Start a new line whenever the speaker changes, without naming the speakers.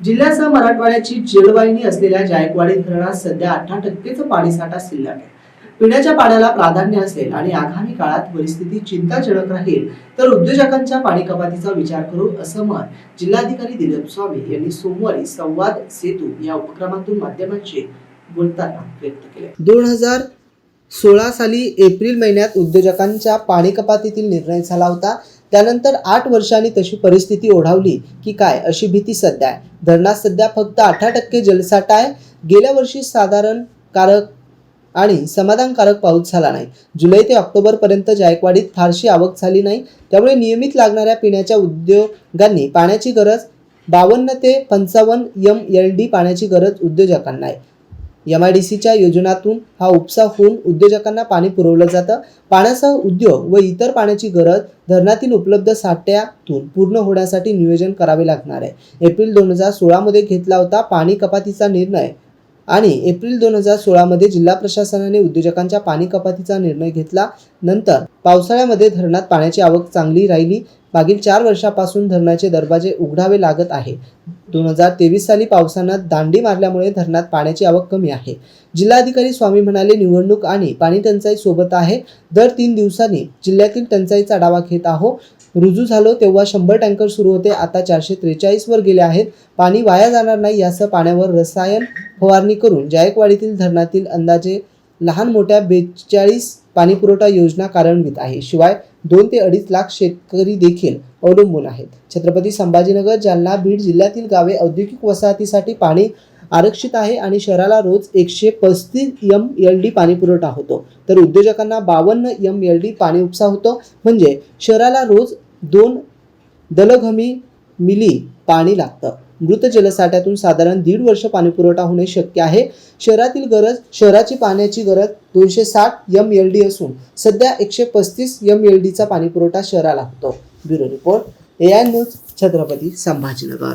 जिल्ह्यासह मराठवाड्याची जलवाहिनी असलेल्या जायकवाडी धरणात सध्या अठरा टक्केच पाणीसाठा शिल्लक आहे. पिण्याच्या पाण्याला प्राधान्य असेल आणि आगामी काळात परिस्थिती चिंताजनक राहील तर उद्योजकांच्या पाणी कपातीचा विचार करू असं मत जिल्हाधिकारी दिलीप स्वामी यांनी सोमवारी संवाद सेतू या उपक्रमातून माध्यमांशी बोलताना व्यक्त केले. दोन हजार सोळा साली एप्रिल महिन्यात उद्योजकांच्या पाणी कपातीतील निर्णय झाला होता. त्यानंतर आठ वर्षांनी तशी परिस्थिती ओढावली की काय अशी भीती सध्या आहे. धरणात सध्या फक्त अठरा टक्के जलसाठा आहे. गेल्या वर्षी साधारण कारक आणि समाधानकारक पाऊस झाला नाही. जुलै ते ऑक्टोबरपर्यंत जायकवाडीत फारशी आवक झाली नाही. त्यामुळे नियमित लागणाऱ्या पिण्याच्या उद्योगांनी पाण्याची गरज बावन्न ते पंचावन्न यम एल डी पाण्याची गरज उद्योजकांना आहे. एम आय डी सीच्या योजनातून हा उपसा होऊन उद्योजकांना पाणी पुरवलं जातं. पाण्यासह उद्योग व इतर पाण्याची गरज धरणातील उपलब्ध साठ्यातून पूर्ण होण्यासाठी नियोजन करावे लागणार आहे. एप्रिल दोन हजार सोळामध्ये घेतला होता पाणी कपातीचा निर्णय आणि एप्रिल दोन हजार सोळामध्ये जिल्हा प्रशासनाने उद्योजकांच्या पाणी कपातीचा निर्णय घेतला. नंतर पावसाळ्यामध्ये धरणात पाण्याची आवक चांगली राहिली. मागील चार वर्षापासून धरणाचे दरवाजे उघडावे लागत आहे. दोन हजार तेवीस साली पावसानं दांडी मारल्यामुळे धरणात पाण्याची आवक कमी आहे. जिल्हाधिकारी स्वामी म्हणाले निवडणूक आणि पाणी टंचाई सोबत आहे. दर तीन दिवसांनी जिल्ह्यातील टंचाईचा आढावा घेत आहो रुजू झालो तेव्हा शंभर टँकर सुरू होते. आता चारशे त्रेचाळीसवर गेले आहेत. पाणी वाया जाणार नाही यासह पाण्यावर रसायन फवारणी करून जायकवाडीतील धरणातील अंदाजे लहान मोठ्या बेचाळीस पाणीपुरवठा योजना कार्यान्वित आहे. शिवाय दोन ते अडीच लाख शेतकरी देखील अवलंबून आहेत. छत्रपती संभाजीनगर जालना बीड जिल्ह्यातील गावे औद्योगिक वसाहतीसाठी पाणी आरक्षित आहे आणि शहराला रोज एकशे पस्तीस एम एल डी पाणीपुरवठा होतो. तर उद्योजकांना बावन्न एम एल डी पाणी उपसा होतो. म्हणजे शहराला रोज दोन दलघमी मिली पाणी लागतं. मृत जलसाठ्यातून साधारण दीड वर्ष पाणीपुरवठा होणे शक्य आहे. शहरातील गरज शहराची पाण्याची गरज दोनशे साठ एम एल डी असून सध्या एकशे पस्तीस एम एल डीचा पाणीपुरवठा शहराला होतो. Bureau report A I news Chhatrapati Sambhajinagar.